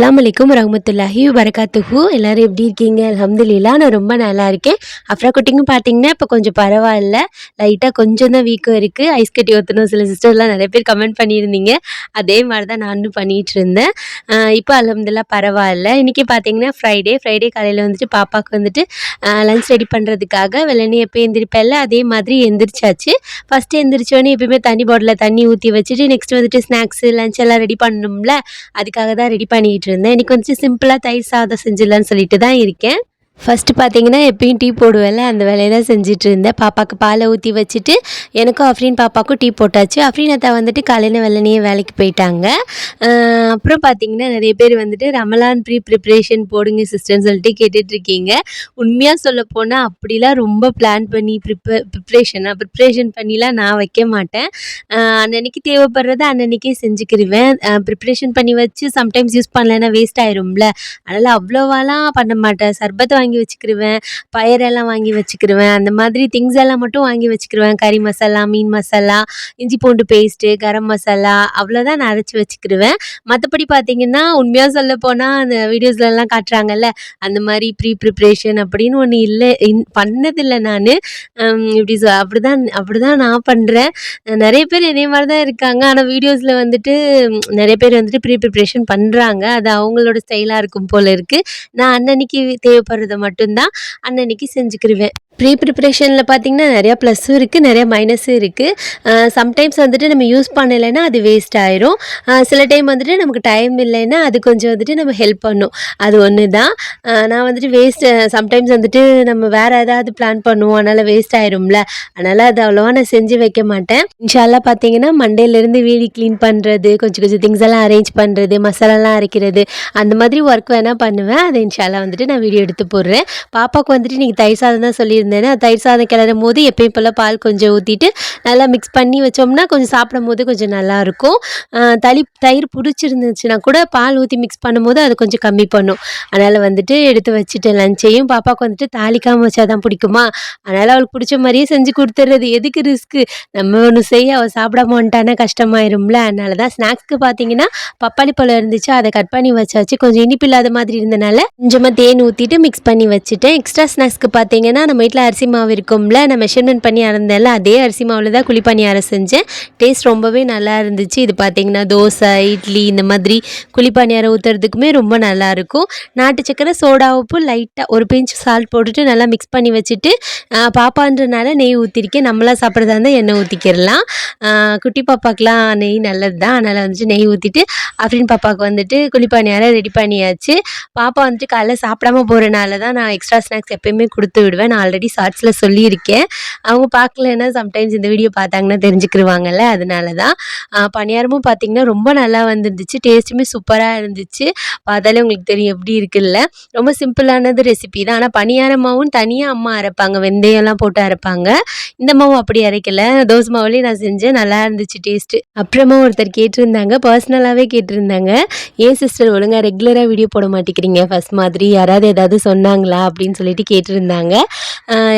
அஸ்லாம் அலைக்கும் ரஹமத்துல்லாஹி வரகாத்துஹு எல்லாரும் எப்படி இருக்கீங்க? அலமதுல்லா நான் ரொம்ப நல்லா இருக்கேன். அஃப்ரா குட்டிங்கும் பார்த்தீங்கன்னா இப்போ கொஞ்சம் பரவாயில்ல. லைட்டாக கொஞ்சம் தான் வீக்கம் இருக்குது ஐஸ் கட்டி ஊற்றணும் சில சிஸ்டர்லாம் நிறைய பேர் கமெண்ட் பண்ணியிருந்தீங்க. அதே மாதிரி தான் நானும் பண்ணிகிட்டு இருந்தேன். இப்போ அலமதுல்லா பரவாயில்ல. இன்றைக்கி பார்த்தீங்கன்னா ஃப்ரைடே ஃப்ரைடே காலையில் வந்துட்டு பாப்பாவுக்கு வந்துட்டு லஞ்ச் ரெடி பண்ணுறதுக்காக வெள்ளனே எப்போ எழுந்திரிப்பேன்ல அதே மாதிரி எந்திரிச்சாச்சு. ஃபஸ்ட்டு எந்திரிச்சோடனே எப்பயுமே தண்ணி பாட்டிலில் தண்ணி ஊற்றி வச்சுட்டு நெக்ஸ்ட் வந்துட்டு ஸ்நாக்ஸு லஞ்ச் எல்லாம் ரெடி பண்ணணும்ல. அதுக்காக தான் ரெடி பண்ணிக்கிட்டு இருந்தேன் இன்றைக்கி வந்துட்டு சிம்பிளாக தயிர் சாதம் செஞ்சிடலான்னு சொல்லிட்டு தான் இருக்கேன். ஃபஸ்ட்டு பார்த்தீங்கன்னா எப்பயும் டீ போடுவேல அந்த வேலையை தான் செஞ்சுட்டு இருந்தேன் பாப்பாவுக்கு பாலை ஊற்றி வச்சுட்டு எனக்கும் அஃப்ரீன் பாப்பாவுக்கும் டீ போட்டாச்சு. அஃப்ரீன் அத்தா வந்துட்டு காலையில் வெள்ளனையே வேலைக்கு போயிட்டாங்க. அப்புறம் பார்த்தீங்கன்னா நிறைய பேர் வந்துட்டு ரமலான் ப்ரீ ப்ரிப்ரேஷன் போடுங்க சிஸ்டர்னு சொல்லிட்டு கேட்டுட்ருக்கீங்க. உண்மையாக சொல்ல போனால் அப்படிலாம் ரொம்ப பிளான் பண்ணி ப்ரிப்பே ப்ரிப்ரேஷனாக ப்ரிப்ரேஷன் பண்ணிலாம் நான் வைக்க மாட்டேன். அன்னன்னைக்கு தேவைப்படுறத அன்னன்னைக்கே செஞ்சுக்கிருவேன். ப்ரிப்ரேஷன் பண்ணி வச்சு சம்டைம்ஸ் யூஸ் பண்ணலைன்னா வேஸ்ட் ஆயிரும்ல. அதனால் அவ்வளோவாலாம் பண்ண மாட்டேன். சர்பத்தை வாங்கி வாங்கி வச்சுக்கிருவேன் பயரெல்லாம் வாங்கி வச்சுக்கிருவேன் அந்த மாதிரி திங்ஸ் எல்லாம் மட்டும் வாங்கி வச்சுக்கிருவேன். கறி மசாலா மீன் மசாலா இஞ்சி பூண்டு பேஸ்ட்டு கரம் மசாலா அவ்வளோதான் நான் அரைச்சி வச்சுக்கிருவேன். மற்றபடி பார்த்தீங்கன்னா உண்மையாக சொல்ல போனால் அந்த வீடியோஸ்லலாம் காட்டுறாங்கல்ல அந்த மாதிரி ப்ரீ ப்ரிப்ரேஷன் அப்படின்னு ஒன்று இல்லை இன் பண்ணதில்லை நான். இப்படி சொ அப்படி தான் அப்படி தான் நான் பண்ணுறேன் நிறைய பேர் என்னைய மாதிரி தான் இருக்காங்க ஆனால் வீடியோஸில் வந்துட்டு நிறைய பேர் வந்துட்டு ப்ரீ ப்ரிப்ரேஷன் பண்ணுறாங்க அது அவங்களோட ஸ்டைலாக இருக்கும் போல் இருக்குது நான் அன்னன்னைக்கு தேவைப்படுறத மட்டும்தான் அன்னன்னைக்கு செஞ்சுக்கிருவேன். ப்ரீ ப்ரிப்ரேஷனில் பார்த்தீங்கன்னா நிறையா ப்ளஸ்ஸும் இருக்குது நிறையா மைனஸும் இருக்குது சம்டைம்ஸ் வந்துட்டு நம்ம யூஸ் பண்ணலைன்னா அது வேஸ்ட் ஆயிரும். சில டைம் வந்துட்டு நமக்கு டைம் இல்லைன்னா அது கொஞ்சம் வந்துட்டு நம்ம ஹெல்ப் பண்ணும். அது ஒன்று தான் நான் வந்துட்டு வேஸ்ட் சம்டைம்ஸ் வந்துட்டு நம்ம வேறு ஏதாவது பிளான் பண்ணுவோம். அதனால் வேஸ்ட் ஆயிரும்ல. அதனால் அது அவ்வளோவா நான் செஞ்சு வைக்க மாட்டேன். இன்ஷால்லாம் பார்த்தீங்கன்னா மண்டேலேருந்து வீடு க்ளீன் பண்ணுறது கொஞ்சம் கொஞ்சம் திங்ஸ் எல்லாம் அரேஞ்ச் பண்ணுறது மசாலாலாம் அரைக்கிறது அந்த மாதிரி ஒர்க் வேணால் பண்ணுவேன். அதை இன்ஷால்லாம் வந்துட்டு நான் வீடியோ எடுத்து போடுறேன். பாப்பாவுக்கு வந்துட்டு நீங்கள் தயிர் சாதம் தான் சொல்லியிருந்தேன் தயிர் சாதம் கிளறும் போது எப்பயும் போல் பால் கொஞ்சம் ஊற்றிட்டு நல்லா மிக்ஸ் பண்ணி வச்சோம்னா கொஞ்சம் சாப்பிடும் போது கொஞ்சம் நல்லாயிருக்கும் தளி தயிர் பிடிச்சிருந்துச்சுன்னா கூட பால் ஊற்றி மிக்ஸ் பண்ணும்போது அது கொஞ்சம் கம்மி பண்ணும். அதனால் வந்துட்டு எடுத்து வச்சுட்டேன் லஞ்சையும் பாப்பாவுக்கு வந்துட்டு தாளிக்காமல் வச்சா தான் பிடிக்குமா? அதனால் அவளுக்கு பிடிச்ச மாதிரியே செஞ்சு கொடுத்துட்றது எதுக்கு ரிஸ்க்கு நம்ம ஒன்று செய்ய அவள் சாப்பிடாம வந்துட்டானா கஷ்டமாயிரும்ல. அதனால தான் ஸ்நாக்ஸ்க்கு பார்த்தீங்கன்னா பப்பாளி பழம் இருந்துச்சு. அதை கட் பண்ணி வச்சாச்சு. கொஞ்சம் இனிப்பு இல்லாத மாதிரி இருந்தனால கொஞ்சமாக தேன் ஊற்றிட்டு மிக்ஸ் பண்ணி வச்சுட்டேன். எக்ஸ்ட்ரா ஸ்நாக்ஸ்க்கு பார்த்தீங்கன்னா நம்ம வீட்டில் அரிசி மாவு இருக்கும்ல நான் மெஷர்மெண்ட் பண்ணி அறந்தேன்ல அதே அரிசி மாவில் தான் குழிப்பணியாரம் செஞ்சேன். டேஸ்ட் ரொம்பவே நல்லா இருந்துச்சு. இது பார்த்திங்கன்னா தோசை இட்லி இந்த மாதிரி குழிப்பணியாரம் ஊற்றுறதுக்குமே ரொம்ப நல்லாயிருக்கும் நாட்டு சக்கரை சோடா உப்பு லைட்டாக ஒரு பிஞ்ச் சால்ட் போட்டுட்டு நல்லா மிக்ஸ் பண்ணி வச்சுட்டு பாப்பான்றனால நெய் ஊற்றிருக்கேன் நம்மளா சாப்பிட்றதா இருந்தால் எண்ணெய் ஊற்றிக்கிடலாம் குட்டி பாப்பாக்கெலாம் நெய் நல்லது தான் அதனால் வந்துட்டு நெய் ஊற்றிட்டு அப்படின்னு பாப்பாவுக்கு வந்துட்டு குழிப்பணியாரம் ரெடி பண்ணியாச்சு. பாப்பா வந்துட்டு காலைல சாப்பிடாம போகிறனால தான் நான் எக்ஸ்ட்ரா ஸ்நாக்ஸ் எப்பயுமே கொடுத்து விடுவேன். நான் ஆல்ரெடி ஷார்ட்ஸில் சொல்லியிருக்கேன். அவங்க பார்க்கலன்னா சம்டைம்ஸ் இந்த வீடியோ பார்த்தாங்கன்னா தெரிஞ்சுக்கிருவாங்கல்ல அதனால தான் பணியாரமும் பார்த்திங்கன்னா ரொம்ப நல்லா வந்துருந்துச்சு. டேஸ்ட்டுமே சூப்பராக இருந்துச்சு. பார்த்தாலே உங்களுக்கு தெரியும் எப்படி இருக்குல்ல. ரொம்ப சிம்பிளானது ரெசிபி தான். ஆனால் பணியார மாவும் தனியாக அம்மா அரைப்பாங்க. வெந்தயம்லாம் போட்டு அரைப்பாங்க. இந்த மாவும் அப்படி அரைக்கல. தோசை மாவுலேயே நான் செஞ்சேன். நல்லா இருந்துச்சு டேஸ்ட்டு அப்புறமா ஒருத்தர் கேட்டிருந்தாங்க. பர்சனலாகவே கேட்டிருந்தாங்க. ஏன் சிஸ்டர் ஒழுங்காக ரெகுலராக வீடியோ போட மாட்டேங்கிறீங்க? ஃபர்ஸ்ட் மாதிரி யாராவது ஏதாவது சொன்னாங்களா? அப்படின்னு சொல்லிட்டு கேட்டிருந்தாங்க.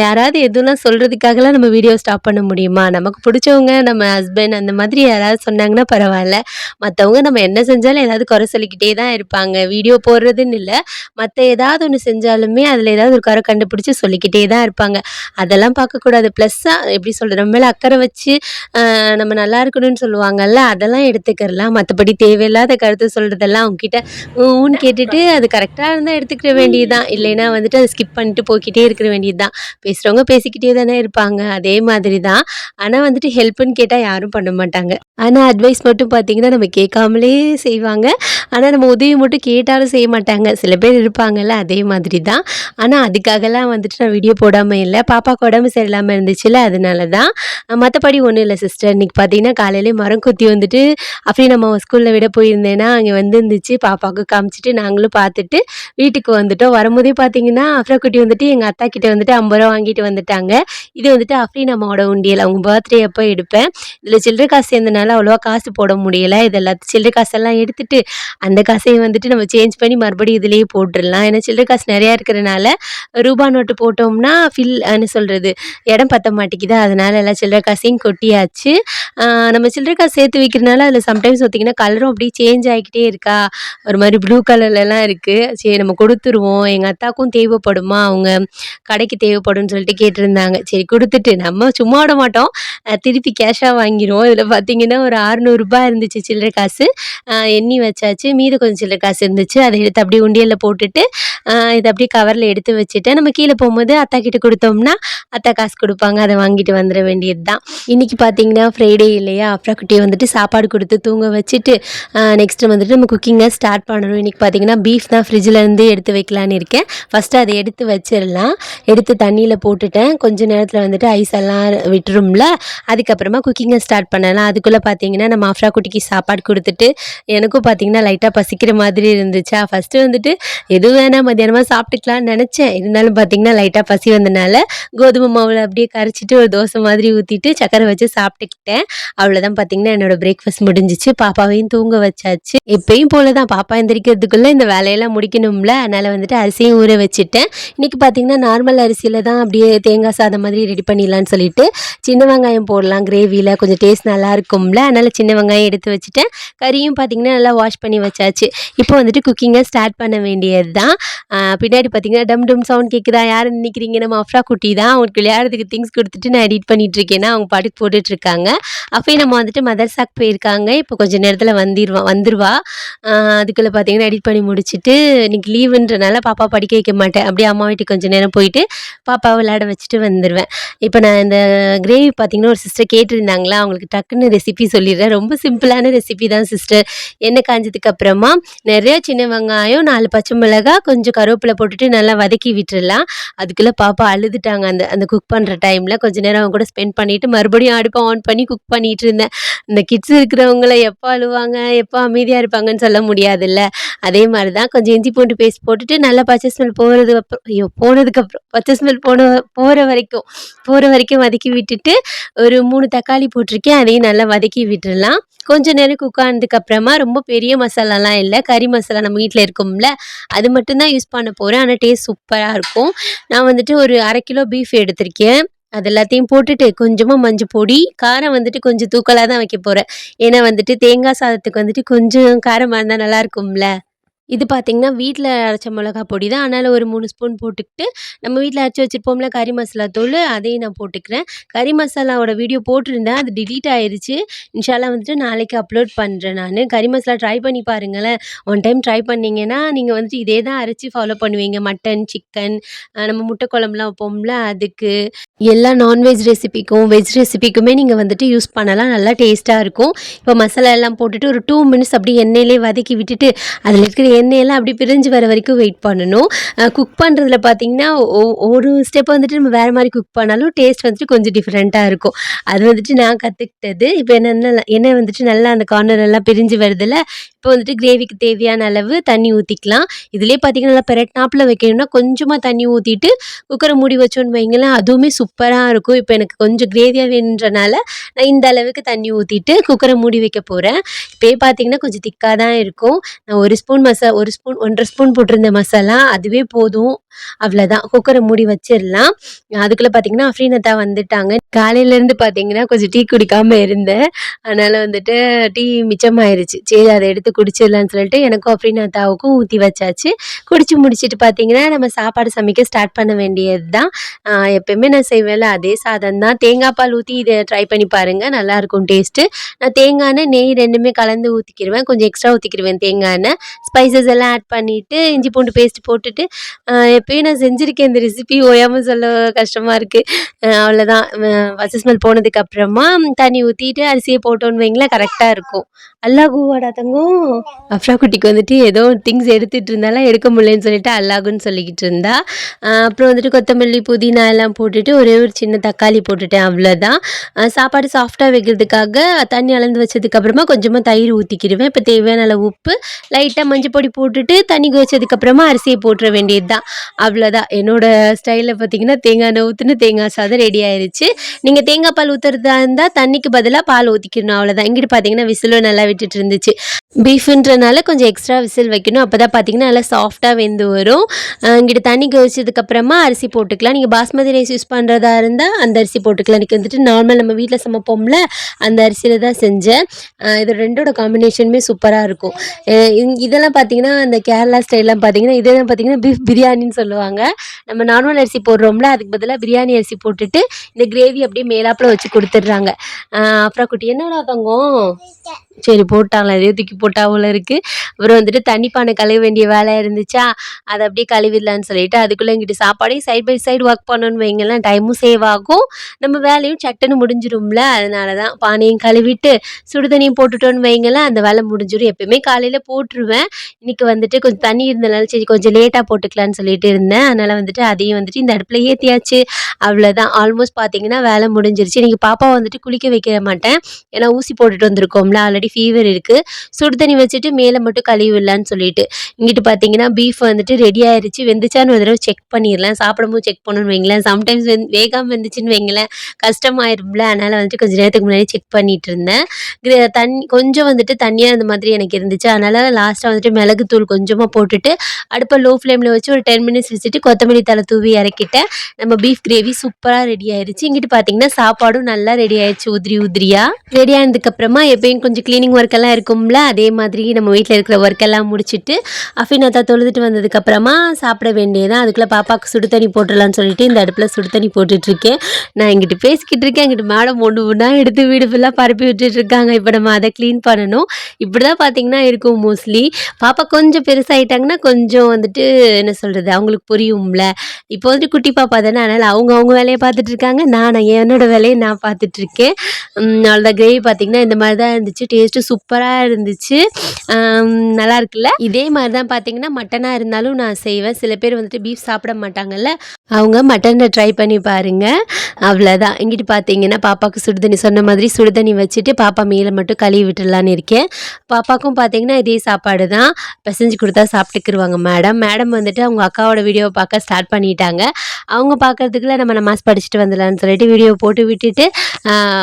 யாராவது எதுனா சொல்கிறதுக்காகலாம் நம்ம வீடியோ ஸ்டாப் பண்ண முடியுமா? நமக்கு பிடிச்சவங்க நம்ம ஹஸ்பண்ட் அந்த மாதிரி யாராவது சொன்னாங்கன்னா பரவாயில்ல. மற்றவங்க நம்ம என்ன செஞ்சாலும் ஏதாவது குறை சொல்லிக்கிட்டே தான் இருப்பாங்க. வீடியோ போடுறதுன்னு இல்லை. மற்ற ஏதாவது ஒன்று செஞ்சாலுமே அதில் ஏதாவது ஒரு குறை கண்டுபிடிச்சி சொல்லிக்கிட்டே தான் இருப்பாங்க. அதெல்லாம் பார்க்கக்கூடாது. ப்ளஸ்ஸாக எப்படி சொல்கிறது நம்ம மேலே அக்கறை வச்சு நம்ம நல்லா இருக்கணும்னு சொல்லுவாங்கல்ல அதெல்லாம் எடுத்துக்கிறலாம். மற்றபடி தேவையில்லாத கருத்து சொல்கிறதெல்லாம் அவங்ககிட்ட ஊன்னு கேட்டுட்டு அது கரெக்டாக இருந்தால் எடுத்துக்கிற வேண்டியதுதான். இல்லைன்னா வந்துட்டு அதை ஸ்கிப் பண்ணிட்டு போய்கிட்டே இருக்கிற வேண்டியது தான் பேசுகிறவங்க பேசிக்கிட்டே தானே இருப்பாங்க. அதே மாதிரி தான் ஆனால் வந்துட்டு ஹெல்ப்புன்னு கேட்டால் யாரும் பண்ண மாட்டாங்க. ஆனால் அட்வைஸ் மட்டும் பார்த்தீங்கன்னா நம்ம கேட்காமலே செய்வாங்க. ஆனால் நம்ம உதவி மட்டும் கேட்டாலும் செய்ய மாட்டாங்க. சில பேர் இருப்பாங்கல்ல அதே மாதிரி தான் ஆனால் அதுக்காகலாம் வந்துட்டு நான் வீடியோ போடாமல் இல்லை. பாப்பாவுக்கு உடம்பு சரியில்லாமல் இருந்துச்சுல்ல அதனால தான் மற்றபடி ஒன்றும் இல்லை சிஸ்டர் இன்றைக்கி பார்த்தீங்கன்னா காலையிலே மரம் குத்தி வந்துட்டு அப்படி நம்ம ஸ்கூலில் விட போயிருந்தேன்னா அங்கே வந்துருந்துச்சு. பாப்பாவுக்கு காமிச்சிட்டு நாங்களும் பார்த்துட்டு வீட்டுக்கு வந்துட்டோம். வரும்போதே பார்த்தீங்கன்னா அஃப்ரா குட்டி வந்துட்டு எங்கள் அத்தா கிட்டே வந்துட்டு ஐம்பது ரூ. வாங்கிட்டு வந்துட்டாங்க. இது வந்துட்டு அஃப்ரீன் அம்மாவோட உண்டியல். அவங்க பர்த்டே அப்போ எடுப்பேன். இதில் சில்லற காசு சேர்ந்தனால அவ்வளவா காசு போட முடியலை இது சில்லற காசெல்லாம் எடுத்துட்டு, அந்த காசையும் வந்துட்டு நம்ம சேஞ்ச் பண்ணி மறுபடியும் இதிலேயே போட்டுடலாம் ஏன்னா சில்லற காசு நிறையா இருக்கிறனால, ரூபா நோட்டு போட்டோம்னா ஃபில் என்ன சொல்கிறது இடம் பத்த மாட்டேங்குது அதனால எல்லாம் சில்லற காசையும் கொட்டியாச்சு. நம்ம சில்லற காசு சேர்த்து வைக்கிறனால அதில் சம்டைம்ஸ் பார்த்திங்கன்னா கலரும் அப்படியே சேஞ்ச் ஆகிக்கிட்டே இருக்கா. ஒரு மாதிரி ப்ளூ கலர்லலாம் இருக்குது சரி நம்ம கொடுத்துருவோம் எங்கள் அத்தாக்கும் தேவைப்படுமா, அவங்க கடைக்கு தேவை தேவைப்படும்னு சொல்லிட்டு கேட்டிருந்தாங்க. சரி கொடுத்துட்டு நம்ம சும்மா விட மாட்டோம். திருப்பி கேஷாக வாங்கிருவோம். இதில் பார்த்தீங்கன்னா, ஒரு அறுநூறுபா இருந்துச்சு சில்லற காசு. எண்ணி வச்சாச்சு. மீது கொஞ்சம் சில்லற காசு இருந்துச்சு. அதை எடுத்து அப்படியே உண்டியலில் போட்டுட்டு, இதை அப்படியே கவரில் எடுத்து வச்சுட்டேன். நம்ம கீழே போகும்போது அத்தா கிட்ட கொடுத்தோம்னா அத்தா காசு கொடுப்பாங்க அதை வாங்கிட்டு வந்துட வேண்டியது தான். இன்றைக்கி பார்த்தீங்கன்னா, ஃப்ரைடே இல்லையா? அஃப்ரா குட்டியை வந்துட்டு சாப்பாடு கொடுத்து தூங்க வச்சுட்டு, நெக்ஸ்ட் நெக்ஸ்ட்டு வந்துட்டு நம்ம குக்கிங்கை ஸ்டார்ட் பண்ணணும். இன்னைக்கு பார்த்தீங்கன்னா, பீஃப் தான் ஃப்ரிட்ஜ்லேருந்து எடுத்து வைக்கலான்னு இருக்கேன். ஃபர்ஸ்ட்டு அதை எடுத்து வச்சிடலாம் எடுத்து தண்ணி தண்ணியில் போட்டுட்டேன். கொஞ்ச நேரத்தில் வந்துட்டு ஐஸ் எல்லாம் விட்டுரும்ல. அதுக்கப்புறமா குக்கிங்கை ஸ்டார்ட் பண்ணலாம். அதுக்குள்ளே பார்த்தீங்கன்னா, நம்ம அஃப்ரா குட்டிக்கு சாப்பாடு கொடுத்துட்டு எனக்கும் பார்த்தீங்கன்னா, லைட்டாக பசிக்கிற மாதிரி இருந்துச்சா, ஃபர்ஸ்ட்டு வந்துட்டு எதுவும் வேணால் மத்தியானமாக சாப்பிட்டுக்கலாம்னு நினச்சேன் இருந்தாலும் பார்த்தீங்கன்னா, லைட்டாக பசி வந்தனால, கோதுமை மாவில் அப்படியே கரைச்சிட்டு ஒரு தோசை மாதிரி ஊற்றிட்டு சக்கரை வச்சு சாப்பிட்டுக்கிட்டேன். அவ்வளோதான் பார்த்தீங்கன்னா, என்னோட பிரேக்ஃபாஸ்ட் முடிஞ்சிச்சு பாப்பாவையும் தூங்க வச்சாச்சு. எப்பயும் போல தான் பாப்பா எந்திரிக்கிறதுக்குள்ளே இந்த வேலையெல்லாம் முடிக்கணும்ல. அதனால் வந்துட்டு அரிசியும் ஊற வச்சுட்டேன். இன்றைக்கி பார்த்தீங்கன்னா, நார்மல் அரிசியில் தான் அப்படியே தேங்காய் சாதம் மாதிரி ரெடி பண்ணிடலான்னு சொல்லிட்டு, சின்ன வெங்காயம் போடலாம் கிரேவியில் கொஞ்சம் டேஸ்ட் நல்லா இருக்கும்ல அதனால் சின்ன வெங்காயம் எடுத்து வச்சுட்டேன். கறியும் பார்த்தீங்கன்னா, நல்லா வாஷ் பண்ணி வச்சாச்சு. இப்போ வந்துட்டு குக்கிங்கை ஸ்டார்ட் பண்ண வேண்டியது தான். பின்னாடி பார்த்தீங்கன்னா, டம் டம் சவுண்ட் கேட்குதா? யார் நினைக்கிறீங்க? நம்ம அஃப்ரா குட்டி தான். அவங்களுக்கு விளையாடுறதுக்கு திங்ஸ் கொடுத்துட்டு நான் எடிட் பண்ணிட்டுருக்கேன்னா, அவங்க பாட்டுக்கு போட்டுட்ருக்காங்க. அஃபீன் நம்ம வந்துட்டு மதர்சாக் போயிருக்காங்க. இப்போ கொஞ்சம் நேரத்தில் வந்துடுவா வந்துடுவா அதுக்குள்ளே பார்த்தீங்கன்னா, எடிட் பண்ணி முடிச்சுட்டு, இன்னைக்கு லீவுன்றனால பாப்பா படிக்க வைக்க மாட்டேன். அப்படியே அம்மா வீட்டுக்கு கொஞ்சம் நேரம் போயிட்டு, பாப்பாவை விளையாட வச்சுட்டு வந்துடுவேன் இப்போ நான் இந்த கிரேவி பார்த்தீங்கன்னா, ஒரு சிஸ்டர் கேட்டிருந்தாங்களா, அவங்களுக்கு டக்குன்னு ரெசிபி சொல்லிடுறேன். ரொம்ப சிம்பிளான ரெசிபி தான் சிஸ்டர். எண்ணெய் காஞ்சதுக்கு அப்புறமா நிறையா சின்ன வெங்காயம், நாலு பச்சை மிளகா, கொஞ்சம் கருவேப்பிலை போட்டுட்டு நல்லா வதக்கி விட்டுடலாம் அதுக்குள்ளே பாப்பா அழுதுட்டாங்க. அந்த அந்த குக் பண்ணுற டைமில் கொஞ்ச நேரம் அவங்க கூட ஸ்பெண்ட் பண்ணிவிட்டு மறுபடியும் அடுப்பை ஆன் பண்ணி குக் பண்ணிகிட்டு இருந்தேன். இந்த கிட்ஸ் இருக்கிறவங்கள எப்போ அழுவாங்க, எப்போ அமைதியாக இருப்பாங்கன்னு சொல்ல முடியாதுல்ல. அதே மாதிரி தான் கொஞ்சம் இஞ்சி பூண்டு பேஸ்ட் போட்டுட்டு, நல்லா பச்சை ஸ்மெல் போகிறது அப்புறம் ஐயோ! போனதுக்கப்புறம் பச்சை ஸ்மெல் போன போகிற வரைக்கும் போகிற வரைக்கும் வதக்கி விட்டுட்டு, ஒரு மூணு தக்காளி போட்டிருக்கேன். அதையும் நல்லா வதக்கி விட்டுடலாம் கொஞ்ச நேரம் குக் அப்புறமா ரொம்ப பெரிய மசாலாலாம் இல்லை கறி மசாலா நம்ம வீட்டில் இருக்கும்ல, அது மட்டும்தான் யூஸ் பண்ண போகிறேன் ஆனால் டேஸ்ட் சூப்பராக இருக்கும். நான் வந்துட்டு ஒரு அரை கிலோ பீஃப் எடுத்திருக்கேன். அது எல்லாத்தையும் போட்டுட்டு, கொஞ்சமாக மஞ்சள் பொடி, காரம் வந்துட்டு கொஞ்சம் தூக்கலாக தான் வைக்க போகிறேன் ஏன்னா வந்துட்டு தேங்காய் சாதத்துக்கு வந்துட்டு கொஞ்சம் காரமாக இருந்தால் நல்லாயிருக்கும்ல. இது பார்த்திங்கன்னா வீட்டில் அரைச்ச மிளகா பொடி தான். அதனால் ஒரு மூணு ஸ்பூன் போட்டுக்கிட்டு, நம்ம வீட்டில் அரைச்சி வச்சிருப்போம்ல கறி மசாலா தூள் அதையும் நான் போட்டுக்கிறேன். கறி மசாலாவோட வீடியோ போட்டிருந்தேன். அது டிலீட் ஆயிடுச்சு இன்ஷாலாக வந்துட்டு நாளைக்கு அப்லோட் பண்ணுறேன் நான் கறி மசாலா ட்ரை பண்ணி பாருங்களேன். ஒன் டைம் ட்ரை பண்ணிங்கன்னா நீங்கள் வந்துட்டு இதே தான் அரைச்சி ஃபாலோ பண்ணுவீங்க. மட்டன், சிக்கன், நம்ம முட்டை குழம்புலாம் வைப்போம்ல, அதுக்கு. எல்லா நான்வெஜ் ரெசிபிக்கும், வெஜ் ரெசிபிக்குமே நீங்கள் வந்துட்டு யூஸ் பண்ணலாம். நல்லா டேஸ்ட்டாக இருக்கும். இப்போ மசாலா எல்லாம் போட்டுட்டு, ஒரு டூ மினிட்ஸ் அப்படியே எண்ணெயிலேயே வதக்கி விட்டுட்டு, அதில் இருக்கிற எண்ணெயெல்லாம் அப்படியே பிரிஞ்சு வர வரைக்கும் வெயிட் பண்ணணும். குக் பண்ணுறதுல பார்த்தீங்கன்னா, ஒ ஒரு ஸ்டெப் வந்துட்டு நம்ம வேறு மாதிரி குக் பண்ணாலும், டேஸ்ட் வந்துட்டு கொஞ்சம் டிஃப்ரெண்ட்டாக இருக்கும். அது வந்துட்டு நான் கற்றுக்கிட்டது இப்போ என்னென்ன எண்ணெய் வந்துட்டு நல்லா அந்த கார்னர் எல்லாம் பிரிஞ்சு வருதில்ல இப்போ வந்துட்டு கிரேவிக்கு தேவையான அளவு தண்ணி ஊற்றிக்கலாம் இதிலே பார்த்தீங்கன்னா, நல்லா பெரட்னாப்பில் வைக்கணும்னா, கொஞ்சமாக தண்ணி ஊற்றிட்டு குக்கரை மூடி வச்சோன்னு வைங்களேன், அதுவுமே சூப்பராக இருக்கும். இப்போ எனக்கு கொஞ்சம் கிரேவியாக வேணுன்றனால, நான் இந்த அளவுக்கு தண்ணி ஊற்றிட்டு குக்கரை மூடி வைக்க போகிறேன் இப்போயே பார்த்தீங்கன்னா, கொஞ்சம் திக்காக தான் இருக்கும். நான் ஒரு ஸ்பூன் மசா 1 ஸ்பூன் 1 1/2 ஸ்பூன் போட்டிருந்த மசாலா. அதுவே போதும். அவ்வளோதான். குக்கரை மூடி வச்சிடலாம் அதுக்குள்ளே பார்த்தீங்கன்னா, அஃப்ரீனத்தா வந்துட்டாங்க. காலையிலேருந்து பார்த்தீங்கன்னா, கொஞ்சம் டீ குடிக்காமல் இருந்தேன். அதனால் வந்துட்டு டீ மிச்சமாயிருச்சு. சரி அதை எடுத்து குடிச்சிடலான்னு சொல்லிட்டு, எனக்கும் அஃப்ரீனத்தாவுக்கும் ஊற்றி வச்சாச்சு. குடிச்சு முடிச்சுட்டு பார்த்தீங்கன்னா, நம்ம சாப்பாடு சமைக்க ஸ்டார்ட் பண்ண வேண்டியது தான். எப்பயுமே நான் செய்வேன்ல, அதே சாதம் தான். தேங்காய் பால் ஊற்றி இதை ட்ரை பண்ணி பாருங்கள் நல்லாயிருக்கும் டேஸ்ட்டு. நான் தேங்காய் நெய் ரெண்டுமே கலந்து ஊற்றிக்கிடுவேன் கொஞ்சம் எக்ஸ்ட்ரா ஊற்றிக்கிடுவேன் தேங்காய் எண்ணெய். ஸ்பைசஸ் எல்லாம் ஆட் பண்ணிவிட்டு இஞ்சி பூண்டு பேஸ்ட் போட்டுட்டு, எப்பயும் நான் செஞ்சுருக்கேன் இந்த ரெசிபி. ஓயாமல் சொல்ல கஷ்டமாக இருக்குது அவ்வளோதான். அ பச்சை ஸ்மெல் போனதுக்கு அப்புறமா தண்ணி ஊற்றிட்டு அரிசியை போட்டோன்னு வைங்களேன், கரெக்டாக இருக்கும். அல்லாஹூவாடா தங்கும் அஃப்ரா குட்டிக்கு வந்துட்டு ஏதோ திங்ஸ் எடுத்துகிட்டு இருந்தாலும் எடுக்க முடியலன்னு சொல்லிட்டு அல்லாகுன்னு சொல்லிக்கிட்டு இருந்தா. அப்புறம் வந்துட்டு கொத்தமல்லி, புதினா எல்லாம் போட்டுட்டு, ஒரே ஒரு சின்ன தக்காளி போட்டுட்டேன். அவ்வளோதான். சாப்பாடு சாஃப்டாக வைக்கிறதுக்காக தண்ணி அளந்து வச்சதுக்கப்புறமா கொஞ்சமாக தயிர் ஊற்றிக்கிடுவேன் இப்போ தேவையான அளவு உப்பு, லைட்டாக மஞ்சள் பொடி போட்டுட்டு, தண்ணி கொதிச்சதுக்கு அரிசியை போட்டுற வேண்டியது தான். அவ்வளோதான் என்னோட ஸ்டைலில் பார்த்தீங்கன்னா தேங்காய் எண்ணெய் ஊற்றுன்னு தேங்காய் சாதம் ரெடி ஆயிடுச்சு நீங்கள் தேங்காய் பால் ஊற்றுறதா இருந்தால் தண்ணிக்கு பதிலாக பால் ஊற்றிக்கணும் அவ்வளோதான் இங்கிட்டு பார்த்தீங்கன்னா விசிலும் நல்லா விட்டுட்டு இருந்துச்சு. பீஃப்ன்றனால கொஞ்சம் எக்ஸ்ட்ரா விசில் வைக்கணும். அப்போ தான் பார்த்தீங்கன்னா நல்லா சாஃப்டாக வெந்து வரும். இங்கிட்ட தண்ணி கவிச்சதுக்கப்புறமா அரிசி போட்டுக்கலாம். நீங்கள் பாஸ்மதி ரைஸ் யூஸ் பண்ணுறதா இருந்தால் அந்த அரிசி போட்டுக்கலாம். எனக்கு வந்துட்டு நார்மல் நம்ம வீட்டில் சமைப்போம்ல அந்த அரிசியில் தான் செஞ்சேன். இது ரெண்டோட காம்பினேஷனுமே சூப்பராக இருக்கும். இதெல்லாம் பார்த்தீங்கன்னா அந்த கேரளா ஸ்டைல்லாம் பார்த்தீங்கன்னா இதெல்லாம் பார்த்தீங்கன்னா பீஃப் பிரியாணின்னு சொல்லுவாங்க. நம்ம நார்மல் அரிசி போடுறோம்ல அதுக்கு பதிலாக பிரியாணி அரிசி போட்டுட்டு இந்த கிரேவி அப்படியே மேலாப்பில் வச்சு கொடுத்துட்றாங்க. அப்புறம் குட்டி என்னடா தங்கம்? சரி போட்டாங்களா? எதையோ தூக்கி போட்டாவில் போல அப்புறம் வந்துட்டு தண்ணி பானை கழுவ வேண்டிய வேலை இருந்துச்சா? அதை அப்படியே கழுவிடலான்னு சொல்லிட்டு அதுக்குள்ளே இங்கிட்டு சாப்பாடையும் சைட் பை சைடு ஒர்க் பண்ணணும்னு வைங்களேன். டைமும் சேவ் ஆகும். நம்ம வேலையும் சட்டுன்னு முடிஞ்சிரும்ல. அதனால தான் பானையும் கழுவிட்டு சுடுதண்ணியும் போட்டுட்டோன்னு வைங்களேன். அந்த வேலை முடிஞ்சிடும் எப்பயுமே காலையில் போட்டுருவேன். இன்னைக்கு வந்துட்டு கொஞ்சம் தண்ணி இருந்தனால சரி கொஞ்சம் லேட்டாக போட்டுக்கலான்னு சொல்லிட்டு இருந்தேன். அதனால் வந்துட்டு அதையும் வந்துட்டு இந்த அடுப்பில் ஏற்றியாச்சு அவ்வளோதான் ஆல்மோஸ்ட் பார்த்தீங்கன்னா வேலை முடிஞ்சிருச்சு. இன்றைக்கி பாப்பா வந்துட்டு குளிக்க வைக்க மாட்டேன். ஏன்னா ஊசி போட்டுட்டு வந்திருக்கோம்ல ஆல்ரெடி ஃபீவர் இருக்குது சுடு தண்ணி வச்சுட்டு மேலே மட்டும் கழுவி விடலான்னு சொல்லிட்டு. இங்கிட்டு பார்த்தீங்கன்னா பீஃப் வந்துட்டு ரெடி ஆயிருச்சு. வெந்துச்சான்னு ஒரு தடவை செக் பண்ணிடலாம். சாப்பிடும்போது செக் பண்ணணும்னு வைங்களேன். சம்டைம்ஸ் வெந் வேகாமல் வந்துச்சுன்னு வைங்களேன். கஷ்டமாயிரும்ல. அதனால் வந்துட்டு கொஞ்சம் நேரத்துக்கு முன்னாடி செக் பண்ணிட்டு இருந்தேன். கிர- தண்ணி கொஞ்சம் வந்துட்டு தண்ணியாக அந்த மாதிரி எனக்கு இருந்துச்சு. அதனால் லாஸ்ட்டாக வந்துட்டு மிளகுத்தூள் கொஞ்சமாக போட்டுட்டு அடுப்பை லோ ஃப்ளேமில் வச்சு ஒரு டென் மினிட்ஸ் வச்சுட்டு கொத்தமல்லி தலை தூவி இறக்கிட்டேன். நம்ம பீஃப் கிரேவி சூப்பராக ரெடி ஆயிடுச்சு இங்கிட்டு பார்த்தீங்கன்னா சாப்பாடும் நல்லா ரெடி ஆயிடுச்சு உதிரி உதிரியாக ரெடி ஆனதுக்கப்புறமா எப்பயும் கொஞ்சம் க்ளீனிங் ஒர்க் எல்லாம் இருக்கும்ல அதே மாதிரி நம்ம வீட்டில் இருக்கிற ஒர்க் எல்லாம் முடிச்சுட்டு அஃபினாத்தா தொழுதுட்டு வந்ததுக்கப்புறமா சாப்பிட வேண்டியதான் அதுக்குள்ளே பாப்பாவுக்கு சுடு தண்ணி போட்டுடலான்னு சொல்லிட்டு இந்த அடுப்பில் சுடு தண்ணி போட்டுட்ருக்கேன். நான் இங்கிட்டு பேசிக்கிட்டு இருக்கேன். இங்கிட்டு மேடம் ஒன்று ஒன்றா எடுத்து வீடு ஃபுல்லாக பரப்பி விட்டுட்டு இருக்காங்க இப்போ நம்ம அதை க்ளீன் பண்ணணும். இப்படி தான் பார்த்தீங்கன்னா இருக்கும் மோஸ்ட்லி பாப்பா கொஞ்சம் பெருசாகிட்டாங்கன்னா கொஞ்சம் வந்துட்டு என்ன சொல்கிறது அவங்களுக்கு புரியும்ல. இப்போ வந்துட்டு குட்டி பாப்பா தானே அதனால் அவங்க அவங்க வேலையை பார்த்துட்ருக்காங்க. நான் என்னோடய வேலையை நான் பார்த்துட்ருக்கேன். அவ்வளோதான் கிரேவி பார்த்தீங்கன்னா இந்த மாதிரி தான் இருந்துச்சு. டேஸ்ட்டு சூப்பராக இருந்துச்சு. நல்லா இருக்குல்ல? இதே மாதிரி தான் பார்த்தீங்கன்னா மட்டனாக இருந்தாலும் நான் செய்வேன். சில பேர் வந்துட்டு பீஃப் சாப்பிட மாட்டாங்கல்ல? அவங்க மட்டனை ட்ரை பண்ணி பாருங்க. அவ்வளோதான் இங்கிட்டு பார்த்தீங்கன்னா பாப்பாவுக்கு சுடுதண்ணி சொன்ன மாதிரி சுடுதண்ணி வச்சுட்டு பாப்பா மேலே மட்டும் கழுவி விட்டுடலான்னு இருக்கேன். பாப்பாக்கும் பார்த்தீங்கன்னா இதே சாப்பாடு தான் பிசைஞ்சு கொடுத்தா சாப்பிட்டுக்குருவாங்க மேடம் மேடம் வந்துட்டு அவங்க அக்காவோட வீடியோவை பார்க்க ஸ்டார்ட் பண்ணிட்டாங்க. அவங்க பார்க்குறதுக்குள்ள நம்ம நமாஸ் படிச்சுட்டு வந்துடலான்னு சொல்லிட்டு வீடியோ போட்டு விட்டுட்டு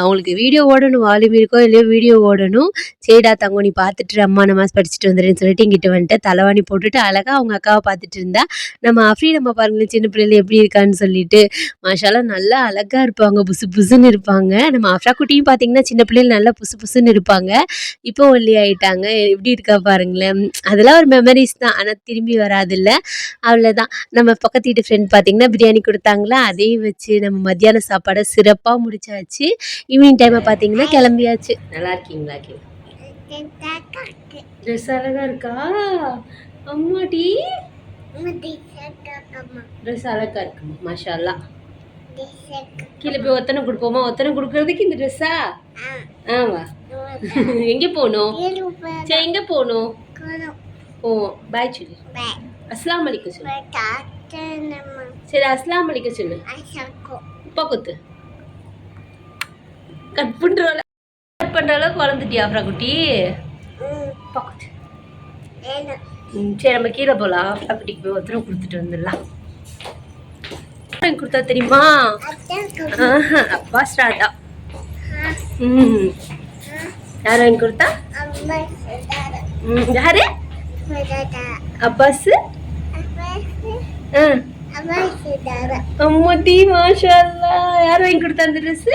அவங்களுக்கு வீடியோ ஓடணும் வால்யூம் இருக்கோ இல்லையோ வீடியோ ஓடணும். சரிடா தங்கம் நீ பார்த்துட்டு அம்மா நமாஸ் படிச்சுட்டு வந்துடுறேன்னு சொல்லிட்டு இங்கிட்டு வந்துட்டு தலைவாணி போட்டுட்டு அழகாக அவங்க அக்காவை பார்த்துட்டு இருந்தா. நம்ம அஃப்ரீ நம்ம பாருங்களேன் சின்ன பிள்ளைல எப்படி இருக்கான்னு சொல்லிட்டு. மாஷாலா நல்லா அழகா இருப்பாங்க புசு புசுன்னு இருப்பாங்க. நம்ம அஃப்ரா குட்டியும் பார்த்தீங்கன்னா சின்ன பிள்ளைகள் நல்லா புசு புசுன்னு இருப்பாங்க. இப்போ ஒல்லி ஆயிட்டாங்க. எப்படி இருக்கா பாருங்களேன். அதெல்லாம் ஒரு மெமரிஸ் தான். ஆனால் திரும்பி வராதுல்ல. அவ்வளோதான் நம்ம பக்கத்து வீட்டு ஃப்ரெண்ட் பார்த்தீங்கன்னா பிரியாணி கொடுத்தாங்களா? அதையும் வச்சு நம்ம மத்தியான சாப்பாடை சிறப்பாக முடிச்சாச்சு. ஈவினிங் டைமை பார்த்தீங்கன்னா கிளம்பியாச்சு. நல்லா இருக்கீங்களா கே ட்ரெஸ் அழகா இருக்கா? அம்மாடி. ட்ரெஸ் அழகா இருக்குமா? மாஷா அல்லா கீழே போய் ஒத்தனை கொடுப்போமா? ஒத்தனை கொடுக்கறதுக்கு இந்த ட்ரெஸ்ஸா ஆமா. எங்க போகணும்? சரி எங்க போகணும்? போவோம். பாய் சொல்லு. அஸ்லாம் அலைக்கும் சொல்லு. சரி அஸ்லாம் அலைக்கும் சொல்லு. உப்பா குத்து. கட் பண்ற பண்ற அளவுக்கு வளர்ந்துட்டியா அப்புறம் குட்டி சரி நம்ம கீழே போகலாம் அப்புறம் போய் ஒருத்தரம் கொடுத்துட்டு வந்துடலாம். கொடுத்தா தெரியுமா? அப்பா ஸ்டார்டா ம். யார் வாங்கி கொடுத்தா? யாரு? அப்பாஸ் ஆ. அம்மாடி மாஷா யார் வாங்கி கொடுத்தா அந்த ட்ரெஸ்